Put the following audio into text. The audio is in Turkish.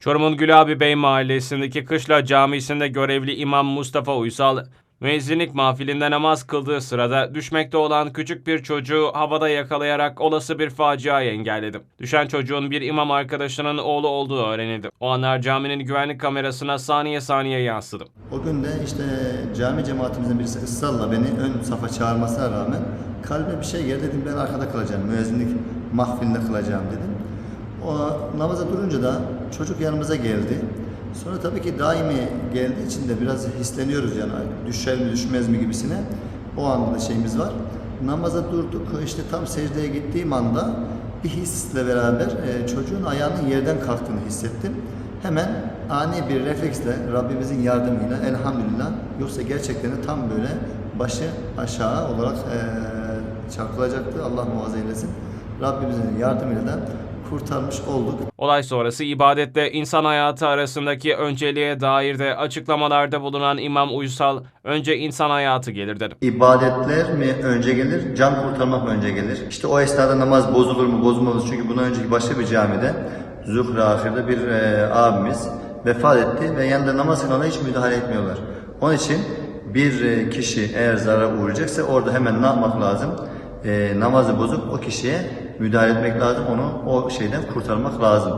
Çorum'un Gülabi Bey mahallesindeki Kışla Camisi'nde görevli İmam Mustafa Uysal, müezzinlik mahfilinde namaz kıldığı sırada düşmekte olan küçük bir çocuğu havada yakalayarak olası bir faciayı engelledi. Düşen çocuğun bir imam arkadaşının oğlu olduğu öğrenildi. O anlar caminin güvenlik kamerasına saniye saniye yansıdı. O gün de işte cami cemaatimizin birisi ısrarla beni ön safa çağırmasına rağmen kalbime bir şey geldi dedim ben arkada kalacağım. Müezzinlik mahfilinde kılacağım dedim. Namaza durunca da çocuk yanımıza geldi. Sonra tabii ki daimi geldiği için de biraz hisleniyoruz yani düşer mi düşmez mi gibisine. O anda da şeyimiz var. Namaza durduk işte tam secdeye gittiğim anda bir hisle beraber e, çocuğun ayağının yerden kalktığını hissettim. Hemen ani bir refleksle Rabbimizin yardımıyla elhamdülillah yoksa gerçekten de tam böyle başı aşağı olarak eee çarpılacaktı. Allah muhafaza eylesin. Rabbimizin yardımıyla da kurtarmış olduk. Olay sonrası ibadetle insan hayatı arasındaki önceliğe dair de açıklamalarda bulunan İmam Uysal, önce insan hayatı gelir dedi. İbadetler mi önce gelir, can kurtarmak mı önce gelir? İşte o esnada namaz bozulur mu bozulmaz? Çünkü bundan önceki başka bir camide Zuhra ahirde bir e, abimiz vefat etti ve yanında namaz kılana hiç müdahale etmiyorlar. Onun için bir e, kişi eğer zarar uğrayacaksa orada hemen ne yapmak lazım? E, namazı bozup o kişiye müdahale etmek lazım, onu o şeyden kurtarmak lazım.